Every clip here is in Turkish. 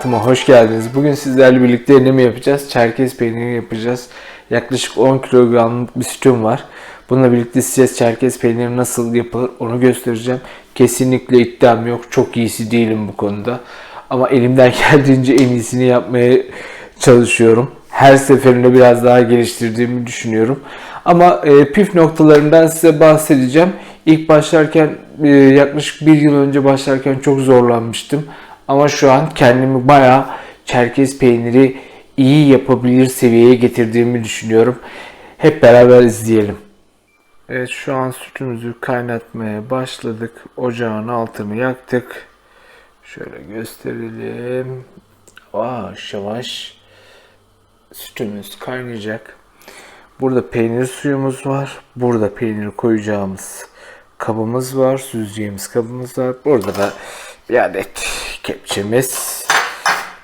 hayatıma hoş geldiniz. Bugün sizlerle birlikte ne mi yapacağız? Çerkez peyniri yapacağız. Yaklaşık 10 kilogramlık bir sütüm var. Bununla birlikte size çerkez peyniri nasıl yapılır onu göstereceğim. Kesinlikle iddiam yok. Çok iyisi değilim bu konuda. Ama elimden geldiğince en iyisini yapmaya çalışıyorum. Her seferinde biraz daha geliştirdiğimi düşünüyorum. Ama e, püf noktalarından size bahsedeceğim. İlk başlarken e, yaklaşık bir yıl önce başlarken çok zorlanmıştım. Ama şu an kendimi bayağı çerkez peyniri iyi yapabilir seviyeye getirdiğimi düşünüyorum. Hep beraber izleyelim. Evet şu an sütümüzü kaynatmaya başladık. Ocağın altını yaktık. Şöyle gösterelim. Yavaş yavaş sütümüz kaynayacak. Burada peynir suyumuz var. Burada peynir koyacağımız kabımız var. Süzeceğimiz kabımız var. Burada da bir adet kepçemiz.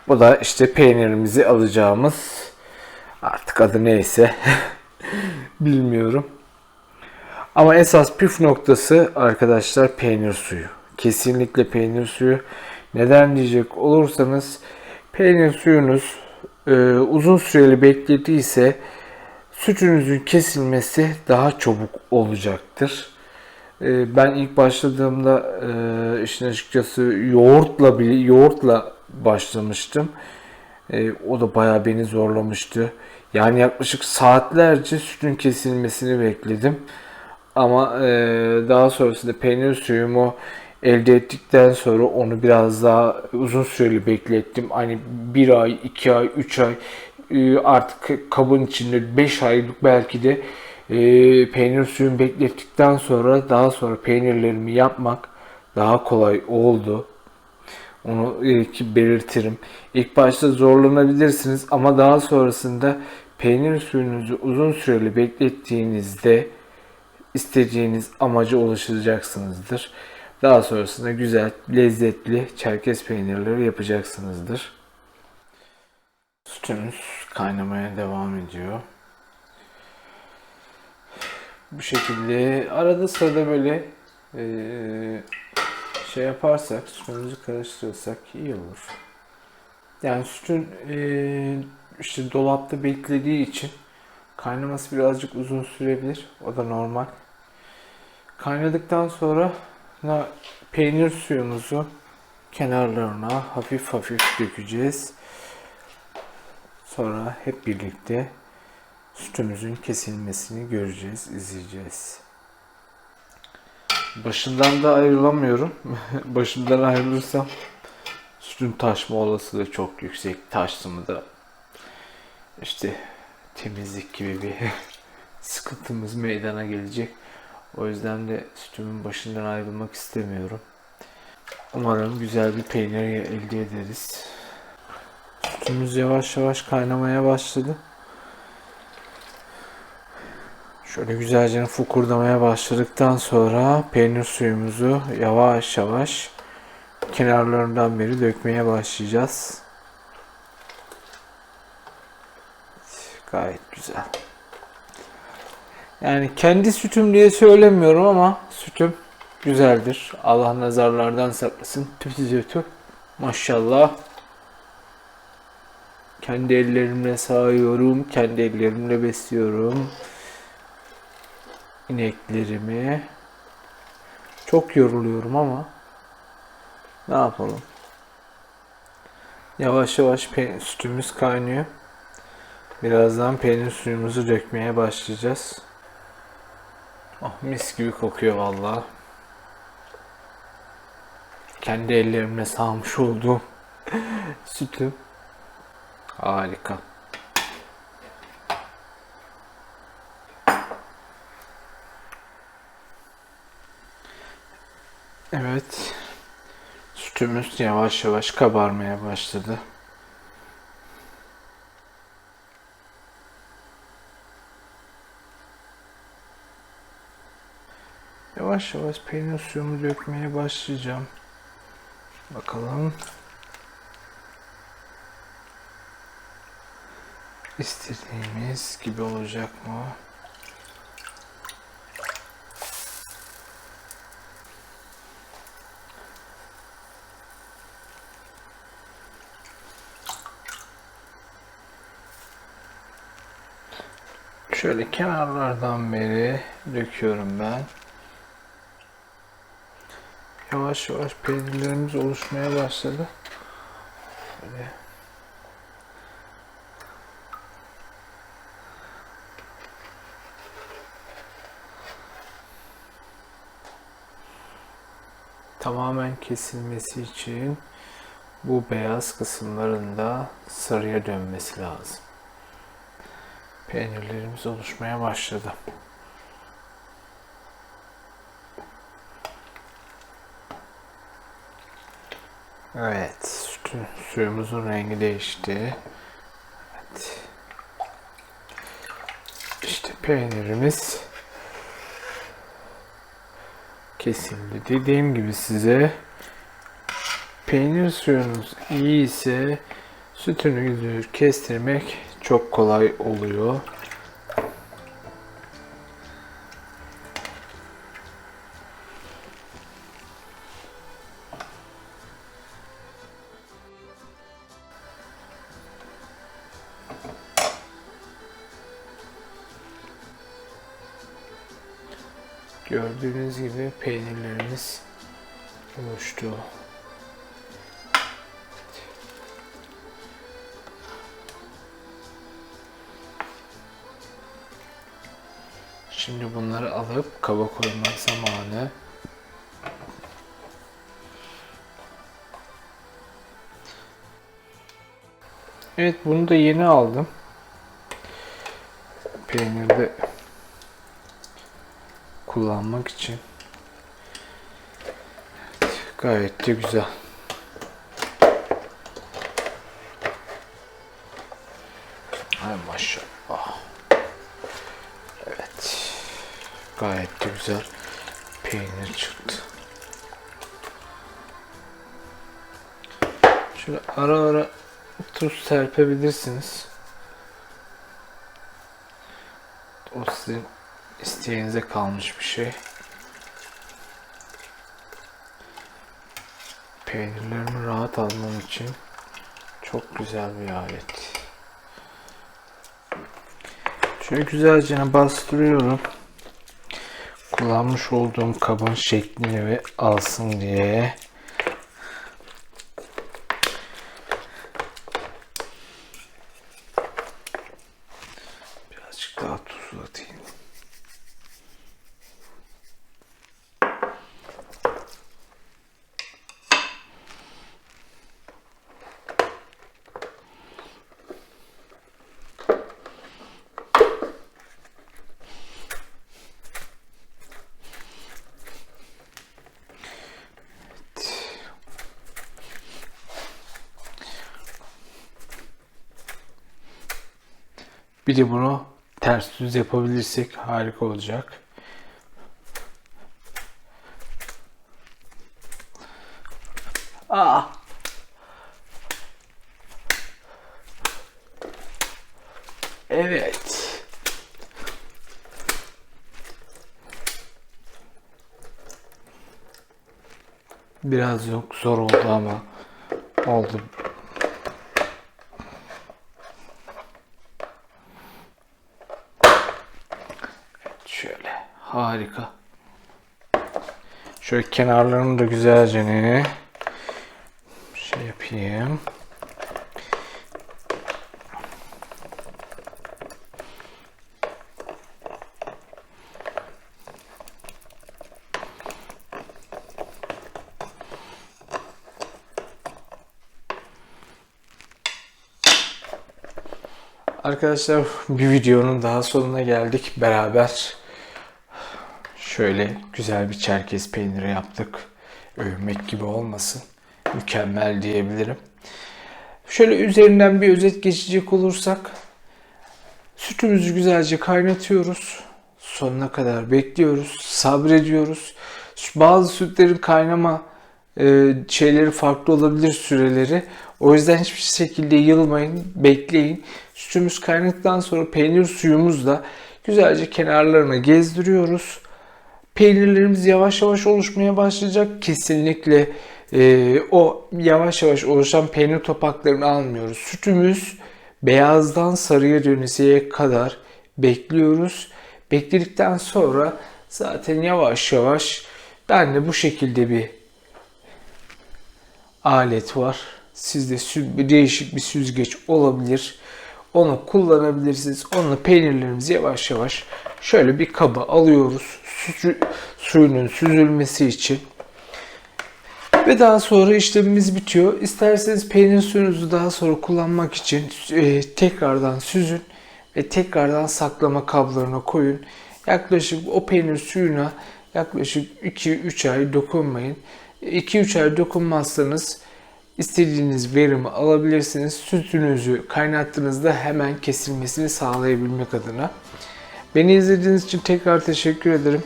Bu da işte peynirimizi alacağımız artık adı neyse bilmiyorum. Ama esas püf noktası arkadaşlar peynir suyu. Kesinlikle peynir suyu. Neden diyecek olursanız peynir suyunuz e, uzun süreli beklediyse sütünüzün kesilmesi daha çabuk olacaktır. E, ben ilk başladığımda e, işin açıkçası yoğurtla bile yoğurtla başlamıştım. E, o da bayağı beni zorlamıştı. Yani yaklaşık saatlerce sütün kesilmesini bekledim. Ama e, daha sonrasında peynir suyumu elde ettikten sonra onu biraz daha uzun süreli beklettim. Hani bir ay, iki ay, üç ay artık kabın içinde beş aylık belki de e, peynir suyunu beklettikten sonra daha sonra peynirlerimi yapmak daha kolay oldu. Onu e, belirtirim. İlk başta zorlanabilirsiniz ama daha sonrasında peynir suyunuzu uzun süreli beklettiğinizde istediğiniz amaca ulaşacaksınızdır. Daha sonrasında güzel, lezzetli çerkez peynirleri yapacaksınızdır. Sütümüz kaynamaya devam ediyor. Bu şekilde arada sırada böyle eee, şey yaparsak, sütümüzü karıştırırsak iyi olur. Yani sütün eee, işte dolapta beklediği için kaynaması birazcık uzun sürebilir. O da normal. Kaynadıktan sonra peynir suyumuzu kenarlarına hafif hafif dökeceğiz. Sonra hep birlikte sütümüzün kesilmesini göreceğiz, izleyeceğiz. Başından da ayrılamıyorum. Başından ayrılırsam sütün taşma olasılığı çok yüksek. Taştı mı da işte temizlik gibi bir sıkıntımız meydana gelecek. O yüzden de sütümün başından ayrılmak istemiyorum. Umarım güzel bir peynir elde ederiz. Sütümüz yavaş yavaş kaynamaya başladı. Şöyle güzelce fokurdamaya başladıktan sonra peynir suyumuzu yavaş yavaş kenarlarından beri dökmeye başlayacağız. Gayet güzel. Yani kendi sütüm diye söylemiyorum ama sütüm güzeldir. Allah nazarlardan saklasın. Tütü. Maşallah. Kendi ellerimle sağıyorum. Kendi ellerimle besliyorum. İneklerimi. Çok yoruluyorum ama ne yapalım? Yavaş yavaş sütümüz kaynıyor. Birazdan peynir suyumuzu dökmeye başlayacağız. Oh mis gibi kokuyor vallahi. Kendi ellerimle sağmış olduğum sütü. Harika. Evet. Sütümüz yavaş yavaş kabarmaya başladı. Yavaş yavaş peynir suyumu dökmeye başlayacağım. Bakalım. İstediğimiz gibi olacak mı? Şöyle kenarlardan beri döküyorum ben. Yavaş yavaş peynirlerimiz oluşmaya başladı. Böyle. Tamamen kesilmesi için bu beyaz kısımların da sarıya dönmesi lazım. Peynirlerimiz oluşmaya başladı. Evet, sütün, suyumuzun rengi değişti. Evet. İşte peynirimiz kesildi. Dediğim gibi size peynir suyunuz iyi ise sütünüzü kestirmek çok kolay oluyor. Gördüğünüz gibi peynirlerimiz oluştu. Şimdi bunları alıp kaba koymak zamanı. Evet bunu da yeni aldım. Peynirde kullanmak için. Gayet de güzel. Ay maşallah. Gayet de güzel peynir çıktı. Şöyle ara ara tuz serpebilirsiniz. O sizin isteğinize kalmış bir şey. Peynirlerimi rahat almam için çok güzel bir alet. Şöyle güzelce bastırıyorum. Kullanmış olduğum kabın şeklini ve alsın diye. Birazcık daha tuzlatayım. Bir de bunu ters düz yapabilirsek harika olacak. Aa. Evet. Biraz yok zor oldu ama oldu. Şöyle harika. Şöyle kenarlarını da güzelce ne şey yapayım. Arkadaşlar bir videonun daha sonuna geldik beraber. Şöyle güzel bir çerkez peyniri yaptık. Övmek gibi olmasın. Mükemmel diyebilirim. Şöyle üzerinden bir özet geçecek olursak sütümüzü güzelce kaynatıyoruz. Sonuna kadar bekliyoruz. Sabrediyoruz. Bazı sütlerin kaynama e, şeyleri farklı olabilir süreleri. O yüzden hiçbir şekilde yılmayın, bekleyin. Sütümüz kaynadıktan sonra peynir suyumuzla güzelce kenarlarına gezdiriyoruz. Peynirlerimiz yavaş yavaş oluşmaya başlayacak. Kesinlikle e, o yavaş yavaş oluşan peynir topaklarını almıyoruz. Sütümüz beyazdan sarıya dönüseye kadar bekliyoruz. Bekledikten sonra zaten yavaş yavaş ben de bu şekilde bir alet var. Sizde değişik bir süzgeç olabilir. Onu kullanabilirsiniz. Onunla peynirlerimizi yavaş yavaş şöyle bir kaba alıyoruz. Su, suyunun süzülmesi için. Ve daha sonra işlemimiz bitiyor. İsterseniz peynir suyunuzu daha sonra kullanmak için e, tekrardan süzün ve tekrardan saklama kablarına koyun. Yaklaşık o peynir suyuna yaklaşık 2-3 ay dokunmayın. 2-3 ay dokunmazsanız istediğiniz verimi alabilirsiniz. Sütünüzü kaynattığınızda hemen kesilmesini sağlayabilmek adına. Beni izlediğiniz için tekrar teşekkür ederim.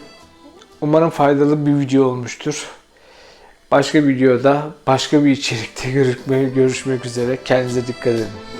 Umarım faydalı bir video olmuştur. Başka videoda, başka bir içerikte görüşmek, görüşmek üzere. Kendinize dikkat edin.